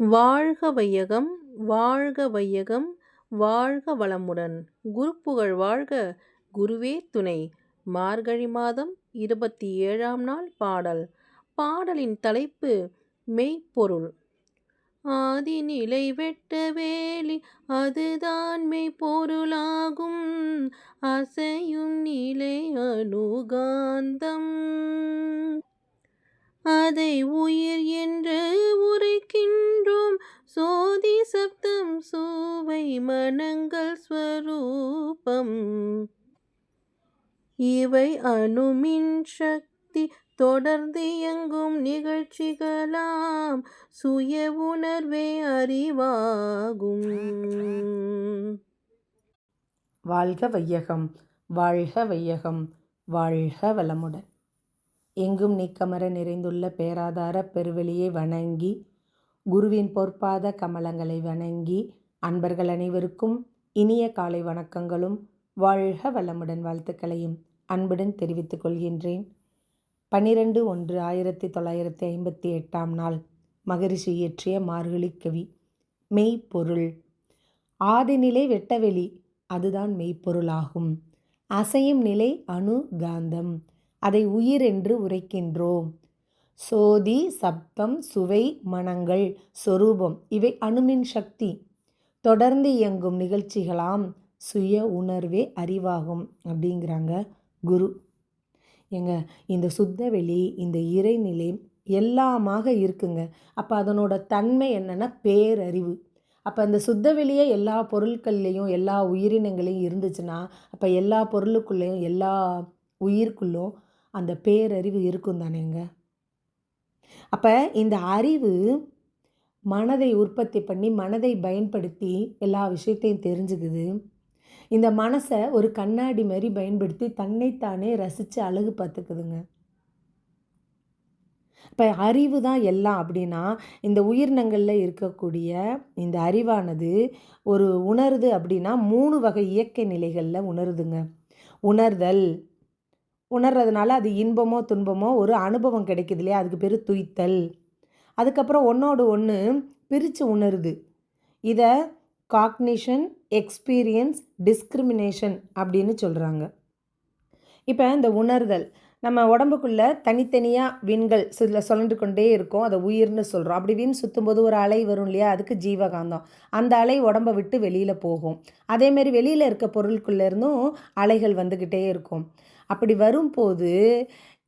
வாழ்க வையகம் வாழ்க வையகம் வாழ்க வளமுடன். குருப்புகழ் வாழ்க குருவே துணை. மார்கழி மாதம் இருபத்தி ஏழாம் நாள் பாடல். பாடலின் தலைப்பு மெய்ப்பொருள். ஆதி நிலை வெட்ட வேலி அதுதான் மெய்ப்பொருளாகும். அசையும் நிலை அனுகாந்தம். அதை உயிர் என் சப்தம் சூவை மனங்கள் ஸ்வரூபம். இவை அணுமின் சக்தி தொடர்ந்து இயங்கும் நிகழ்ச்சிகளாம். சுய உணர்வே அறிவாகும். வாழ்க வையகம் வாழ்க வையகம் வாழ்க வளமுடன். எங்கும் நீக்கமர நிறைந்துள்ள பேராதார பெருவெளியை வணங்கி குருவின் பொற்பாத கமலங்களை வணங்கி அன்பர்கள் அனைவருக்கும் இனிய காலை வணக்கங்களும் வாழ்க வளமுடன் வாழ்த்துக்களையும் அன்புடன் தெரிவித்துக் கொள்கின்றேன். பன்னிரெண்டு ஒன்று ஆயிரத்தி தொள்ளாயிரத்தி ஐம்பத்தி எட்டாம் நாள் மகரிஷி இயற்றிய மார்கழி கவி மெய்ப்பொருள். ஆதிநிலை வெட்டவெளி அதுதான் மெய்ப்பொருளாகும் அசையும் நிலை அணு காந்தம் அதை உயிர் என்று உரைக்கின்றோம். சோதி சப்தம் சுவை மனங்கள் சொரூபம் இவை அணுமின் சக்தி. தொடர்ந்து இயங்கும் நிகழ்ச்சிகளாம் சுய உணர்வே அறிவாகும் அப்படிங்கிறாங்க குரு. எங்க இந்த சுத்தவெளி இந்த இறைநிலை எல்லாமாக இருக்குங்க. அப்போ அதனோட தன்மை என்னென்னா பேரறிவு. அப்போ அந்த சுத்த வெளியே எல்லா பொருட்கள்லேயும் எல்லா உயிரினங்களையும் இருந்துச்சுன்னா அப்போ எல்லா பொருளுக்குள்ளேயும் எல்லா உயிருக்குள்ளும் அந்த பேரறிவு இருக்கும் தானேங்க. அப்போ இந்த அறிவு மனதை உற்பத்தி பண்ணி மனதை பயன்படுத்தி எல்லா விஷயத்தையும் தெரிஞ்சுக்குது. இந்த மனசை ஒரு கண்ணாடி மாதிரி பயன்படுத்தி தன்னைத்தானே ரசித்து அழகு பார்த்துக்குதுங்க. இப்போ அறிவு தான் எல்லாம். அப்படின்னா இந்த உயிரினங்களில் இருக்கக்கூடிய இந்த அறிவானது ஒரு உணருது அப்படின்னா மூணு வகை இயற்கை நிலைகளில் உணருதுங்க. உணர்தல் உணர்றதுனால அது இன்பமோ துன்பமோ ஒரு அனுபவம் கிடைக்குது இல்லையா? அதுக்கு பேர் துய்த்தல். அதுக்கப்புறம் ஒன்றோடு ஒன்று பிரித்து உணருது. இதை காக்னிஷன் எக்ஸ்பீரியன்ஸ் டிஸ்கிரிமினேஷன் அப்படின்னு சொல்கிறாங்க இப்போ இந்த உணர்தல் நம்ம உடம்புக்குள்ளே தனித்தனியாக விண்கள் சில சுழண்டு கொண்டே இருக்கும். அதை உயிர்னு சொல்கிறோம் அப்படி விண் சுற்றும்போது ஒரு அலை வரும் இல்லையா? அதுக்கு ஜீவகாந்தம். அந்த அலை உடம்பை விட்டு வெளியில் போகும். அதேமாரி வெளியில் இருக்க பொருளுக்குள்ளேருந்தும் அலைகள் வந்துக்கிட்டே இருக்கும். அப்படி வரும்போது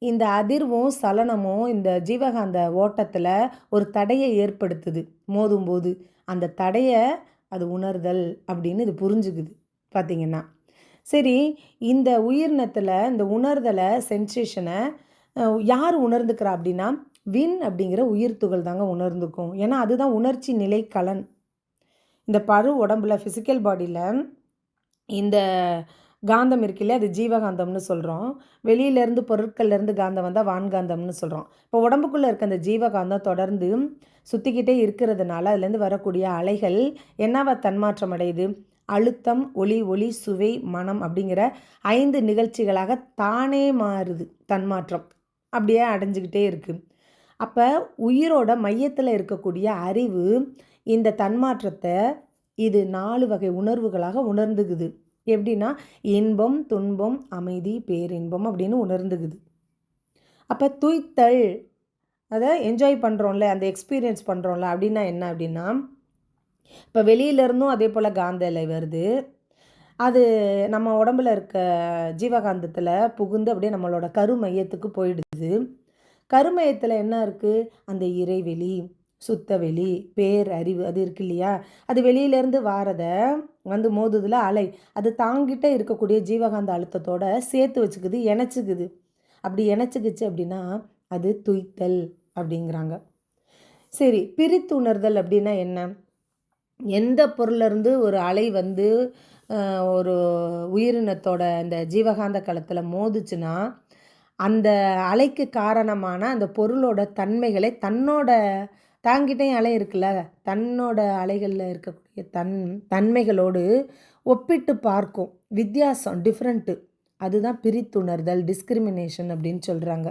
இந்த அதிர்வும் சலனமும் இந்த ஜீவகாந்த ஓட்டத்தில் ஒரு தடையை ஏற்படுத்துது. மோதும்போது அந்த தடையை அது உணர்தல் அப்படின்னு இது புரிஞ்சுக்குது பார்த்திங்கன்னா சரி இந்த உயிரினத்தில் இந்த உணர்தலை சென்சேஷனை யார் உணர்ந்துக்கிறா அப்படின்னா வின் அப்படிங்கிற உயிர் துகள் தாங்க உணர்ந்துக்கும். ஏன்னா அதுதான் உணர்ச்சி நிலை கலன். இந்த பரு உடம்புல ஃபிசிக்கல் பாடியில் இந்த காந்தம் இருக்குல்ல அது ஜீவகாந்தம்னு சொல்கிறோம் வெளியிலேருந்து பொருட்கள்லேருந்து காந்தம் வந்தால் வான்காந்தம்னு சொல்கிறோம் இப்போ உடம்புக்குள்ளே இருக்க அந்த ஜீவகாந்தம் தொடர்ந்து சுற்றிக்கிட்டே இருக்கிறதுனால அதுலேருந்து வரக்கூடிய அலைகள் என்னவா தன்மாற்றம் அடையுது? அழுத்தம் ஒளி ஒளி சுவை மனம் அப்படிங்கிற ஐந்து நிகழ்ச்சிகளாக தானே மாறுது தன்மாற்றம். அப்படியே அடைஞ்சிக்கிட்டே இருக்குது அப்போ உயிரோட மையத்தில் இருக்கக்கூடிய அறிவு இந்த தன்மாற்றத்தை இது நாலு வகை உணர்வுகளாக உணர்ந்துக்குது. எப்படின்னா இன்பம் துன்பம் அமைதி பேரின்பம் அப்படின்னு உணர்ந்துக்குது. அப்போ துய்த்தல் அதை என்ஜாய் பண்ணுறோம்ல அந்த எக்ஸ்பீரியன்ஸ் பண்ணுறோம்ல அப்படின்னா என்ன அப்படின்னா இப்போ வெளியிலேருந்தும் அதே போல் காந்த இலை வருது. அது நம்ம உடம்புல இருக்க ஜீவகாந்தத்தில் புகுந்து அப்படியே நம்மளோட கருமையத்துக்கு போயிடுது. கருமையத்தில் என்ன இருக்குது அந்த இறைவெளி. சுத்தவெளி பேர் அறிவு அது இருக்கு இல்லையா? அது வெளியிலேருந்து வாரதை வந்து மோதுதில் அலை. அது தாங்கிட்டே இருக்கக்கூடிய ஜீவகாந்த அழுத்தத்தோட சேர்த்து வச்சுக்குது இணைச்சிக்குது. அப்படி இணைச்சிக்குச்சு அப்படின்னா அது துய்த்தல் அப்படிங்கிறாங்க. சரி பிரித்துணர்தல் அப்படின்னா என்ன? எந்த பொருளிலிருந்து ஒரு அலை வந்து ஒரு உயிரினத்தோட அந்த ஜீவகாந்த களத்தில் மோதுச்சுன்னா அந்த அலைக்கு காரணமான அந்த பொருளோட தன்மைகளை தன்னோட தாங்கிட்டையும் அலை இருக்குல்ல? தன்னோட அலைகளில் இருக்கக்கூடிய தன் தன்மைகளோடு ஒப்பிட்டு பார்க்கும். வித்தியாசம் டிஃப்ரெண்ட்டு அதுதான் பிரித்துணர்தல் டிஸ்கிரிமினேஷன் அப்படின்னு சொல்கிறாங்க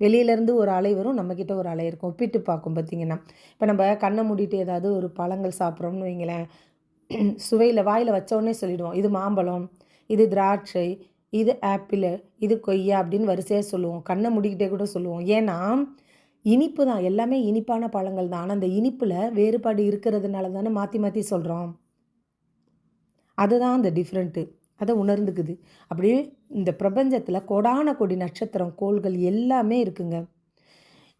வெளியிலேருந்து ஒரு அலை வரும் நம்மக்கிட்ட ஒரு அலை இருக்கும். ஒப்பிட்டு பார்க்கும் பார்த்தீங்கன்னா. இப்போ நம்ம கண்ணை மூடிட்டு ஏதாவது ஒரு பழங்கள் சாப்பிட்றோம்னு வைங்களேன். சுவையில் வாயில் வச்சோடனே சொல்லிடுவோம். இது மாம்பழம் இது திராட்சை இது ஆப்பிள் இது கொய்யா அப்படின்னு வரிசையாக சொல்லுவோம். கண்ணை மூடிக்கிட்டே கூட சொல்லுவோம். ஏன்னா இனிப்பு தான். எல்லாமே இனிப்பான பழங்கள் தான். ஆனால் அந்த இனிப்பில் வேறுபாடு இருக்கிறதுனால தானே மாற்றி மாற்றி சொல்கிறோம் அதுதான் அந்த டிஃப்ரெண்ட்டு அதை உணர்ந்துக்குது. அப்படியே இந்த பிரபஞ்சத்தில் கொடான கொடி நட்சத்திரம் கோள்கள் எல்லாமே இருக்குங்க.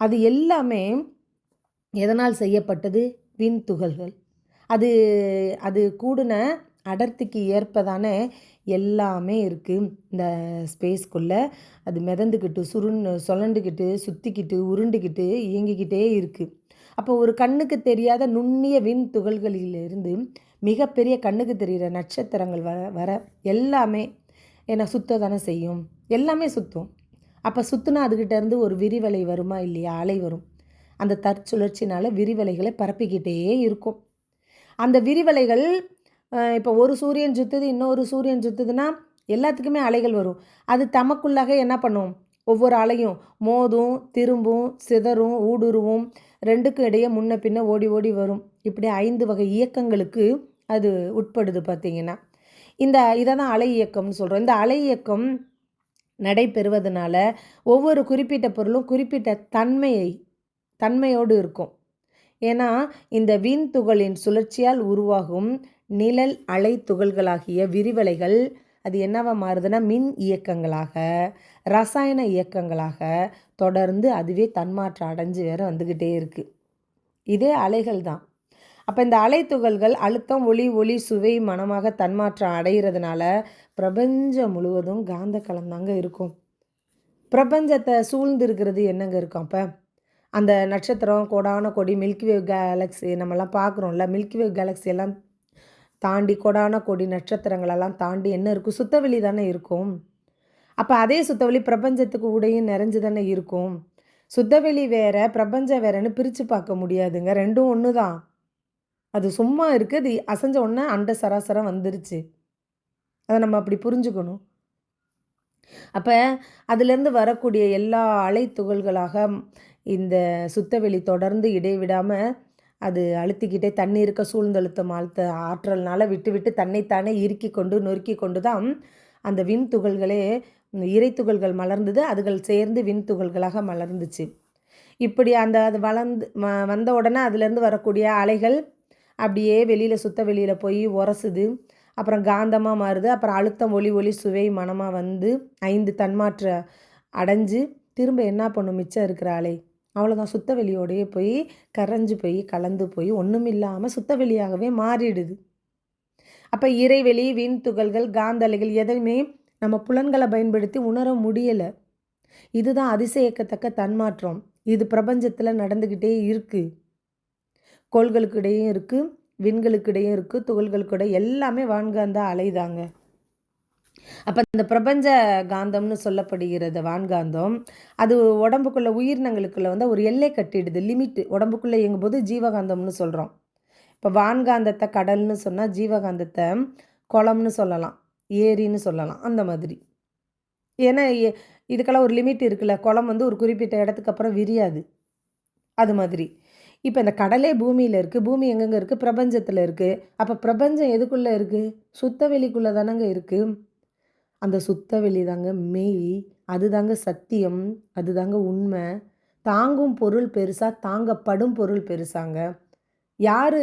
அது எல்லாமே எதனால் செய்யப்பட்டது? விண் துகள்கள் அது அது கூடின அடர்த்திக்கு ஏற்பதான எல்லாமே இருக்குது இந்த ஸ்பேஸ்க்குள்ளே அது மிதந்துக்கிட்டு சுருண் சுழண்டுக்கிட்டு சுற்றிக்கிட்டு உருண்டுக்கிட்டு இயங்கிக்கிட்டே இருக்குது அப்போ ஒரு கண்ணுக்கு தெரியாத நுண்ணிய விண் துகள்களிலிருந்து மிகப்பெரிய கண்ணுக்கு தெரிகிற நட்சத்திரங்கள் வர வர எல்லாமே என்னை சுத்த தானே செய்யும். எல்லாமே சுற்றும் அப்போ சுற்றுனா அதுக்கிட்டேருந்து ஒரு விரிவலை வருமா இல்லையா? அலை வரும். அந்த தற்சுழற்சினால் விரிவலைகளை பரப்பிக்கிட்டே இருக்கும். அந்த விரிவலைகள் இப்போ ஒரு சூரியன் சுற்றுது இன்னொரு சூரியன் சுற்றுதுன்னா எல்லாத்துக்குமே அலைகள் வரும். அது தமக்குள்ளாக என்ன பண்ணும்? ஒவ்வொரு அலையும் மோதும் திரும்பும் சிதறும் ஊடுருவும் ரெண்டுக்கும் இடையே முன்ன பின்ன ஓடி ஓடி வரும். இப்படி ஐந்து வகை இயக்கங்களுக்கு அது உட்படுது பார்த்திங்கன்னா. இந்த இதை தான் அலை இயக்கம்னு சொல்கிறோம் இந்த அலை இயக்கம் நடைபெறுவதனால ஒவ்வொரு குறிப்பிட்ட பொருளும் குறிப்பிட்ட தன்மையை தன்மையோடு இருக்கும். ஏன்னா இந்த வீண் துகளின் சுழற்சியால் உருவாகும் நிழல் அலை துகள்களாகிய விரிவலைகள் அது என்னவா மாறுதுன்னா மின் இயக்கங்களாக ரசாயன இயக்கங்களாக தொடர்ந்து அதுவே தன்மாற்றம் அடைஞ்சு வேற வந்துக்கிட்டே இருக்குது இதே அலைகள் தான். அப்போ இந்த அலை துகள்கள் அழுத்தம் ஒளி ஒளி சுவை மனமாக தன்மாற்றம் அடைகிறதுனால பிரபஞ்சம் முழுவதும் காந்த கலந்தாங்க இருக்கும். பிரபஞ்சத்தை சூழ்ந்து இருக்கிறது என்னங்க இருக்கும் அப்போ? அந்த நட்சத்திரம் கோடான கொடி மில்கிவே கேலக்ஸி நம்மலாம் பார்க்குறோம்ல மில்கிவே கேலக்ஸி எல்லாம் தாண்டி கொடான கொடி நட்சத்திரங்களெல்லாம் தாண்டி என்ன இருக்கும்? சுத்தவெளி தானே இருக்கும். அப்போ அதே சுத்தவெளி பிரபஞ்சத்துக்கு உடையும் நிறைஞ்சு தானே இருக்கும். சுத்தவெளி வேற பிரபஞ்சம் வேறன்னு பிரித்து பார்க்க முடியாதுங்க. ரெண்டும் ஒன்று தான். அது சும்மா இருக்குது அது அசைஞ்ச உடனே அண்ட சராசரம் வந்துருச்சு. அதை நம்ம அப்படி புரிஞ்சுக்கணும். அப்போ அதுலேருந்து வரக்கூடிய எல்லா அலை துகள்களாக இந்த சுத்தவெளி தொடர்ந்து இடைவிடாமல் அது அழுத்திக்கிட்டே தண்ணி இருக்க சூழ்ந்தழுத்தம் அழுத்த ஆற்றல்னால விட்டு விட்டு தன்னைத்தானே இறுக்கி கொண்டு நொறுக்கி கொண்டு தான் அந்த விண் துகள்களே இறை துகள்கள் மலர்ந்தது. அதுகள் சேர்ந்து விண் துகள்களாக மலர்ந்துச்சு. இப்படி அந்த அது வளர்ந்து வந்த உடனே அதுலேருந்து வரக்கூடிய அலைகள் அப்படியே வெளியில் சுத்த வெளியில் போய் உரசுது. அப்புறம் காந்தமாக மாறுது. அப்புறம் அழுத்தம் ஒளி ஒளி சுவை மனமாக வந்து ஐந்து தன்மாற்ற அடைஞ்சு திரும்ப என்ன பண்ணும்? மிச்சம் இருக்கிற அலை. அவ்வளோதான் சுத்த வெளியோடையே போய் கரைஞ்சு போய் கலந்து போய் ஒன்றும் இல்லாமல் சுத்த வெளியாகவே மாறிடுது. அப்போ இறைவெளி விண் துகள்கள் காந்த அலைகள் எதையுமே நம்ம புலன்களை பயன்படுத்தி உணர முடியலை. இதுதான் அதிசயக்கத்தக்க தன்மாற்றம். இது பிரபஞ்சத்தில் நடந்துக்கிட்டே இருக்குது கோள்களுக்கு இடையும் இருக்குது விண்களுக்கு இடையும் இருக்குது துகள்களுக்கிடையே எல்லாமே வான்காந்தா அலைதாங்க. அப்போ இந்த பிரபஞ்ச காந்தம்னு சொல்லப்படுகிறது வான்காந்தம். அது உடம்புக்குள்ள உயிரினங்களுக்குள்ள வந்து ஒரு எல்லை கட்டிடுது லிமிட்டு உடம்புக்குள்ளே இயங்கும்போது ஜீவகாந்தம்னு சொல்கிறோம் இப்போ வான்காந்தத்தை கடல்னு சொன்னால் ஜீவகாந்தத்தை குளம்னு சொல்லலாம் ஏரின்னு சொல்லலாம் அந்த மாதிரி. ஏன்னா இதுக்கெல்லாம் ஒரு லிமிட் இருக்குல்ல குளம் வந்து ஒரு குறிப்பிட்ட இடத்துக்கு அப்புறம் விரியாது. அது மாதிரி. இப்போ இந்த கடலே பூமியில் இருக்குது பூமி எங்கெங்கே இருக்குது பிரபஞ்சத்தில் இருக்குது அப்போ பிரபஞ்சம் எதுக்குள்ளே இருக்குது சுத்த வெளிக்குள்ளே தானங்க இருக்குது அந்த சுத்த வெளி தாங்க மெய் அதுதாங்க சத்தியம் அதுதாங்க உண்மை. தாங்கும் பொருள் பெருசாக தாங்கப்படும் பொருள் பெருசாங்க. யார்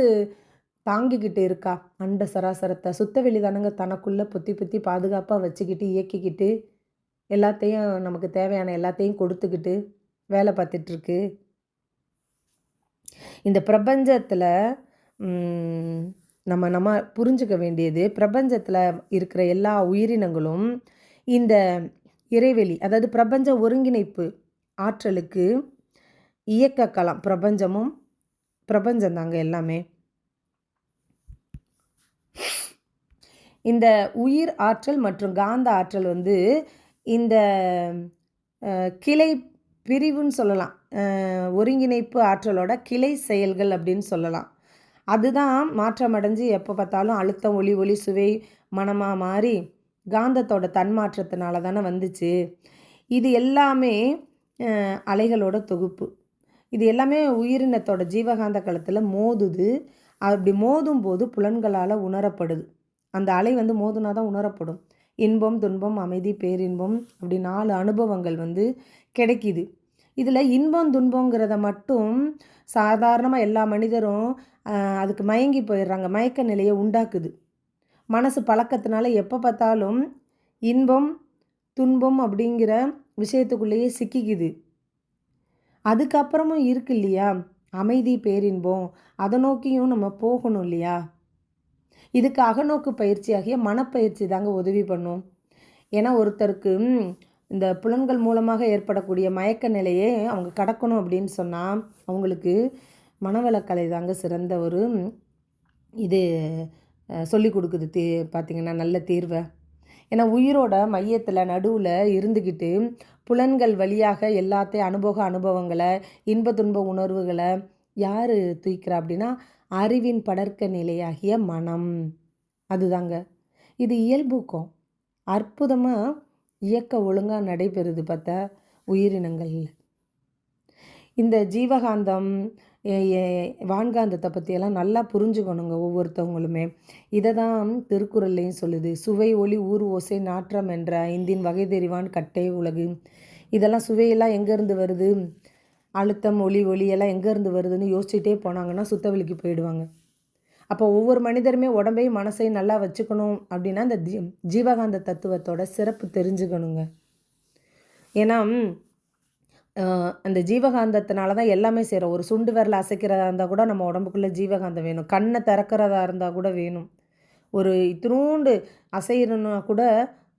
தாங்கிக்கிட்டு இருக்கா? அண்ட சராசரத்தை. சுத்த வெளி தானங்க தனக்குள்ளே பொத்தி பொத்தி பாதுகாப்பாக வச்சுக்கிட்டு இயக்கிக்கிட்டு எல்லாத்தையும் நமக்கு தேவையான எல்லாத்தையும் கொடுத்துக்கிட்டு வேலை பார்த்துட்ருக்கு. இந்த பிரபஞ்சத்தில் நம்ம நம்ம புரிஞ்சுக்க வேண்டியது பிரபஞ்சத்தில் இருக்கிற எல்லா உயிரினங்களும் இந்த இறைவெளி அதாவது பிரபஞ்ச ஒருங்கிணைப்பு ஆற்றலுக்கு இயக்க களம் பிரபஞ்சமும் பிரபஞ்சந்தாங்க எல்லாமே. இந்த உயிர் ஆற்றல் மற்றும் காந்த ஆற்றல் வந்து இந்த கிளை பிரிவுன்னு சொல்லலாம். ஒருங்கிணைப்பு ஆற்றலோட கிளை செயல்கள் அப்படின்னு சொல்லலாம். அதுதான் மாற்றமடைஞ்சு எப்போ பார்த்தாலும் அழுத்தம் ஒளி ஒளி சுவை மனமாக மாறி காந்தத்தோட தன்மாற்றத்தினால தானே வந்துச்சு. இது எல்லாமே அலைகளோட தொகுப்பு. இது எல்லாமே உயிரினத்தோட ஜீவகாந்த களத்தில் மோதுது. அப்படி மோதும் போது புலன்களால் உணரப்படுது. அந்த அலை வந்து மோதுனா தான் உணரப்படும். இன்பம் துன்பம் அமைதி பேரின்பம் அப்படி நாலு அனுபவங்கள் வந்து கிடைக்கிது. இதில் இன்பம் துன்பங்கிறத மட்டும் சாதாரணமாக எல்லா மனிதரும் அதுக்கு மயங்கி போயிடுறாங்க. மயக்க நிலையை உண்டாக்குது. மனசு பழக்கத்தினால எப்போ பார்த்தாலும் இன்பம் துன்பம் அப்படிங்கிற விஷயத்துக்குள்ளேயே சிக்கிக்குது. அதுக்கப்புறமும் இருக்கு இல்லையா? அமைதி பேரின்பம். அதை நோக்கியும் நம்ம போகணும் இல்லையா? இதுக்கு அகநோக்கு பயிற்சியாகிய மனப்பயிற்சி தாங்க உதவி பண்ணும். ஏன்னா ஒருத்தருக்கு இந்த புலன்கள் மூலமாக ஏற்படக்கூடிய மயக்க நிலையை அவங்க கடக்கணும் அப்படின்னு சொன்னால் அவங்களுக்கு மனவளக்கலை தாங்க சிறந்த ஒரு இது சொல்லி கொடுக்குது தீ பார்த்திங்கன்னா நல்ல தீர்வை. ஏன்னா உயிரோட மையத்தில் நடுவில் இருந்துக்கிட்டு புலன்கள் வழியாக எல்லாத்தையும் அனுபவ அனுபவங்களை இன்ப துன்ப உணர்வுகளை யார் தூய்க்கிறா அப்படின்னா அறிவின் படர்க்க நிலையாகிய மனம். அதுதாங்க. இது இயல்பூக்கம். அற்புதமாக இயக்க ஒழுங்காக நடைபெறுது பார்த்தா உயிரினங்களில். இந்த ஜீவகாந்தம் வான்காந்தத்தை பற்றியெல்லாம் நல்லா புரிஞ்சுக்கணுங்க ஒவ்வொருத்தவங்களுமே. இதை தான் திருக்குறள்லையும் சொல்லுது சுவை ஒளி ஊர் ஓசை நாற்றம் என்ற இந்தின் வகை தெரிவான் கட்டை உலகு. இதெல்லாம் சுவையெல்லாம் எங்கேருந்து வருது? அழுத்தம் ஒளி ஒளியெல்லாம் எங்கேருந்து வருதுன்னு யோசிச்சுட்டே போனாங்கன்னா சுத்தவெளிக்கு போயிடுவாங்க. அப்போ ஒவ்வொரு மனிதருமே உடம்பையும் மனசையும் நல்லா வச்சுக்கணும் அப்படின்னா அந்த ஜீ ஜீவகாந்த தத்துவத்தோட சிறப்பு தெரிஞ்சுக்கணுங்க. ஏன்னா அந்த ஜீவகாந்தத்தினால தான் எல்லாமே செய்கிறோம் ஒரு சுண்டு விரல் அசைக்கிறதா இருந்தால் கூட நம்ம உடம்புக்குள்ளே ஜீவகாந்தம் வேணும். கண்ணை திறக்கிறதா இருந்தால் கூட வேணும். ஒரு இத்தினூண்டு அசையணுன்னா கூட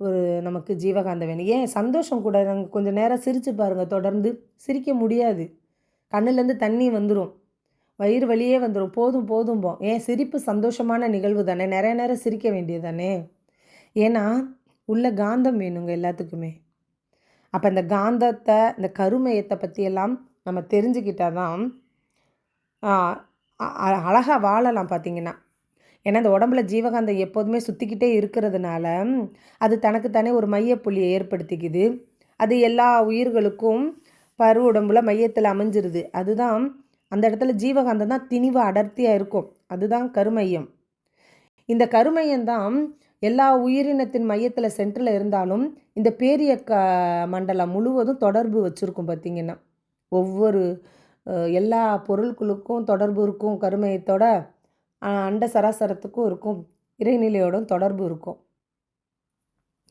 ஒரு நமக்கு ஜீவகாந்தம் வேணும். ஏன்? சந்தோஷம் கூட. நாங்கள் கொஞ்சம் நேரம் சிரித்து பாருங்கள் தொடர்ந்து சிரிக்க முடியாது. கண்ணுலேருந்து தண்ணி வந்துடும் வயிறு வலியே வந்துடும் போதும் போதும்போம் ஏன் சிரிப்பு சந்தோஷமான நிகழ்வு தானே? நிறைய நேரம் சிரிக்க வேண்டியது தானே ஏன்னா உள்ள காந்தம் வேணுங்க எல்லாத்துக்குமே. அப்போ இந்த காந்தத்தை இந்த கருமையத்தை பற்றியெல்லாம் நம்ம தெரிஞ்சுக்கிட்டால் தான் அழகாக வாழலாம் பார்த்தீங்கன்னா ஏன்னா இந்த உடம்புல ஜீவகாந்தம் எப்போதுமே சுற்றிக்கிட்டே இருக்கிறதுனால அது தனக்குத்தானே ஒரு மையப்புள்ளியை ஏற்படுத்திக்குது. அது எல்லா உயிர்களுக்கும் பரு உடம்புல மையத்தில் அமைஞ்சிருது. அதுதான் அந்த இடத்துல ஜீவகாந்தம் தான் திணிவு அடர்த்தியாக இருக்கும். அதுதான் கருமையம். இந்த கருமையம்தான் எல்லா உயிரினத்தின் மையத்தில் சென்டரில் இருந்தாலும் இந்த பேரிய க மண்டலம் முழுவதும் தொடர்பு வச்சுருக்கும் பார்த்திங்கன்னா ஒவ்வொரு எல்லா பொருட்களுக்கும் தொடர்பு இருக்கும் கருமையத்தோட அண்ட சராசரத்துக்கும் இருக்கும் இறைநிலையோடும் தொடர்பு இருக்கும்.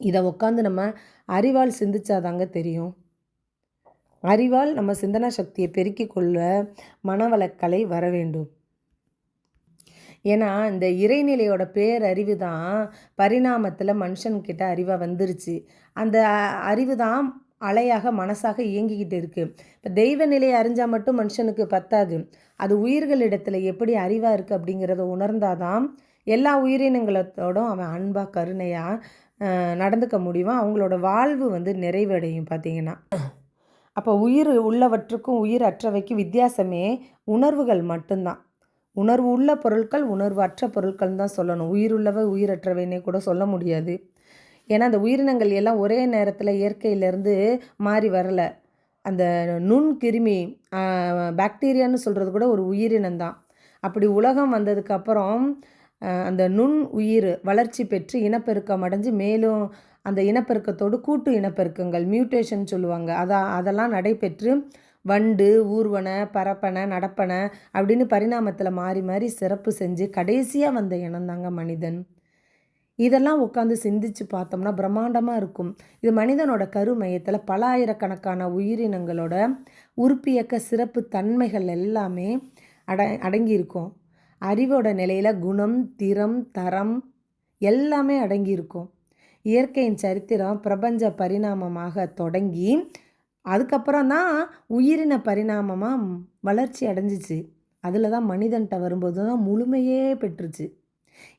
இதை உட்காந்து நம்ம அறிவால் சிந்திச்சாதாங்க தெரியும். அறிவால் நம்ம சிந்தனா சக்தியை பெருக்கிக் கொள்ள மனவளக்கலை வர வேண்டும். ஏன்னா இந்த இறைநிலையோட பேரறிவு தான் பரிணாமத்தில் மனுஷன்கிட்ட அறிவாக வந்துருச்சு. அந்த அறிவு தான் அலையாக மனசாக இயங்கிக்கிட்டு இருக்குது இப்போ தெய்வ நிலையை அறிஞ்சால் மட்டும் மனுஷனுக்கு பத்தாது. அது உயிர்களிடத்தில் எப்படி அறிவாக இருக்குது அப்படிங்கிறத உணர்ந்தாதான் எல்லா உயிரினங்களோடும் அவன் அன்பாக கருணையாக நடந்துக்க முடியும். அவங்களோட வாழ்வு வந்து நிறைவடையும் பார்த்தீங்கன்னா அப்போ உயிர் உள்ளவற்றுக்கும் உயிர் அற்றவைக்கும் வித்தியாசமே உணர்வுகள் மட்டும்தான். உணர்வு உள்ள பொருட்கள் உணர்வு அற்ற பொருட்கள் தான் சொல்லணும். உயிருள்ளவை உயிரற்றவைன்னே கூட சொல்ல முடியாது. ஏன்னா அந்த உயிரினங்கள் எல்லாம் ஒரே நேரத்தில் இயற்கையிலேருந்து மாறி வரலை. அந்த நுண்கிருமி பாக்டீரியான்னு சொல்கிறது கூட ஒரு உயிரினம் தான். அப்படி உலகம் வந்ததுக்கப்புறம் அந்த நுண் உயிர் வளர்ச்சி பெற்று இனப்பெருக்கம் அடைஞ்சு மேலும் அந்த இனப்பெருக்கத்தோடு கூட்டு இனப்பெருக்கங்கள் மியூட்டேஷன் சொல்லுவாங்க. அதான் அதெல்லாம் நடைபெற்று வண்டு ஊர்வன பரப்பனை நடப்பனை அப்படின்னு பரிணாமத்தில் மாறி மாறி சிறப்பு செஞ்சு கடைசியாக வந்த இனந்தாங்க மனிதன். இதெல்லாம் உட்காந்து சிந்திச்சு பார்த்தோம்னா பிரம்மாண்டமாக இருக்கும். இது மனிதனோட கருமையத்தில் பல ஆயிரக்கணக்கான உயிரினங்களோட உறுப்பியக்க சிறப்பு தன்மைகள் எல்லாமே அட அடங்கியிருக்கும். அறிவோட நிலையில் குணம் திறம் தரம் எல்லாமே அடங்கியிருக்கும். இயற்கையின் சரித்திரம் பிரபஞ்ச பரிணாமமாக தொடங்கி அதுக்கப்புறம் தான் உயிரின பரிணாமமாக வளர்ச்சி அடைஞ்சிச்சு. அதில் தான் மனிதன்கிட்ட வரும்போது தான் முழுமையே பெற்றுச்சு.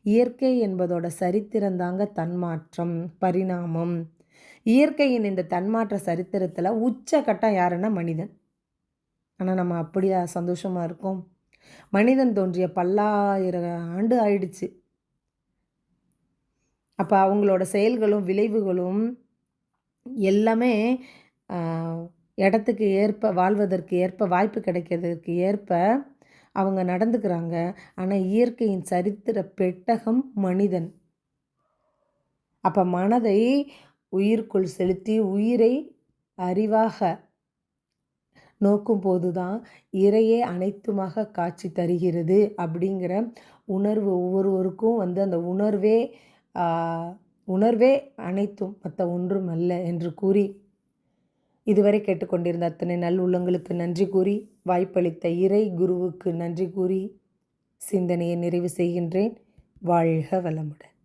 இயற்கை என்பதோட சரித்திரம் தாங்க தன்மாற்றம் பரிணாமம். இயற்கையின் இந்த தன்மாற்ற சரித்திரத்தில் உச்சக்கட்டம் யாருன்னா மனிதன். ஆனால் நம்ம அப்படியா சந்தோஷமாக இருக்கோம்? மனிதன் தோன்றிய பல்லாயிரம் ஆண்டு ஆயிடுச்சு. அப்போ அவங்களோட செயல்களும் விளைவுகளும் எல்லாமே இடத்துக்கு ஏற்ப வாழ்வதற்கு ஏற்ப வாய்ப்பு கிடைக்கிறதுக்கு ஏற்ப அவங்க நடந்துக்கிறாங்க. ஆனால் இயற்கையின் சரித்திர பெட்டகம் மனிதன். அப்போ மனதை உயிர்க்குள் செலுத்தி உயிரை அறிவாக நோக்கும்போது தான் இறையே அனைத்துமாக காட்சி தருகிறது அப்படிங்கிற உணர்வு ஒவ்வொருவருக்கும் வந்து அந்த உணர்வே உணர்வே அனைத்தும் மற்ற ஒன்றும் அல்ல என்று கூறி இதுவரை கேட்டுக்கொண்டிருந்த அத்தனை நல் உள்ளங்களுக்கு நன்றி கூறி வாய்ப்பளித்த இறை குருவுக்கு நன்றி கூறி சிந்தனையை நிறைவு செய்கின்றேன். வாழ்க வளமுடன்.